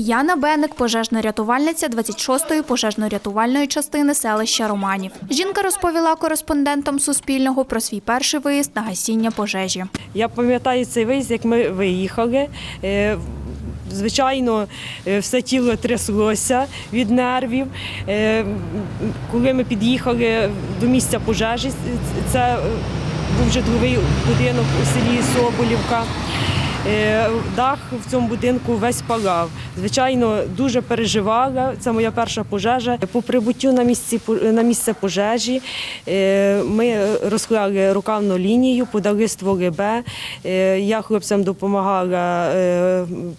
Яна Беник, пожежна рятувальниця 26-ї пожежно-рятувальної частини селища Романів. Жінка розповіла кореспондентам Суспільного про свій перший виїзд на гасіння пожежі. Я пам'ятаю цей виїзд, як ми виїхали. Е, Звичайно, е, все тіло тряслося від нервів. Е, Коли ми під'їхали до місця пожежі, це був житловий будинок у селі Соболівка. Е, Дах в цьому будинку весь палав. Звичайно, дуже переживала. Це моя перша пожежа. По прибуттю на місці на місце пожежі е, ми розклали рукавну лінію, подали стволи Б. Е, Я хлопцям допомагала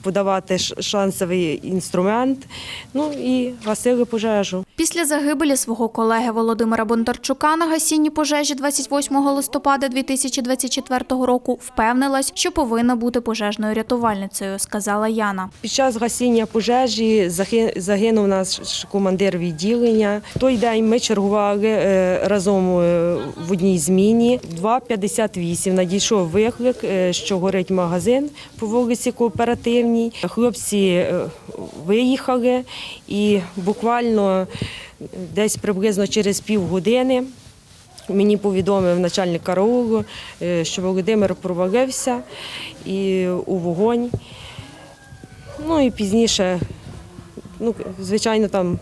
подавати шансовий інструмент. Ну і гасили пожежу. Після загибелі свого колеги Володимира Бондарчука на гасінні пожежі 28 листопада 2024 року впевнилась, що повинна бути пожежною рятувальницею, сказала Яна. Під час гасіння пожежі заги- загинув наш командир відділення. Той день ми чергували е, разом е, в одній зміні. 2.58 надійшов виклик, е, що горить магазин по вулиці Кооперативній. Хлопці виїхали і буквально десь приблизно через півгодини Мені повідомив начальник караулу, е, що Володимир провалився і у вогонь. Ну і пізніше, ну, звичайно, там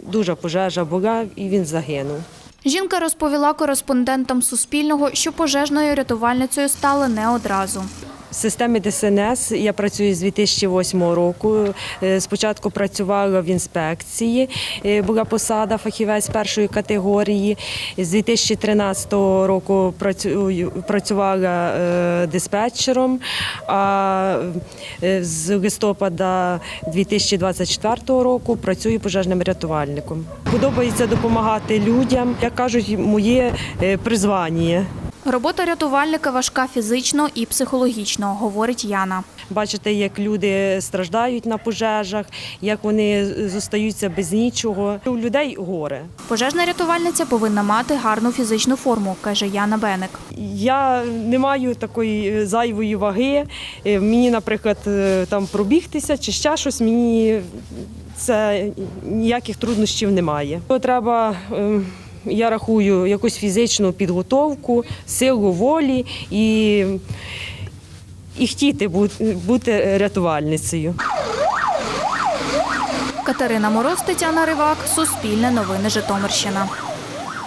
дуже пожежа була, і він загинув. Жінка розповіла кореспондентам Суспільного, що пожежною рятувальницею стали не одразу. В системі ДСНС я працюю з 2008 року. Е, Спочатку працювала в інспекції, е, була посада фахівець першої категорії. З 2013 року працювала е, диспетчером, а з листопада 2024 року працюю пожежним рятувальником. Подобається допомагати людям, як кажуть, моє призвання. Робота рятувальника важка фізично і психологічно, говорить Яна. Бачите, як люди страждають на пожежах, як вони зостаються без нічого. У людей горе. Пожежна рятувальниця повинна мати гарну фізичну форму, каже Яна Беник. Я не маю такої е, зайвої ваги. Е, Мені, наприклад, е, там пробігтися чи ще щось, мені це ніяких труднощів немає. Треба. Я рахую якусь фізичну підготовку, силу волі і, і хотіти бути рятувальницею. Катерина Мороз, Тетяна Ривак, Суспільне новини Житомирщина.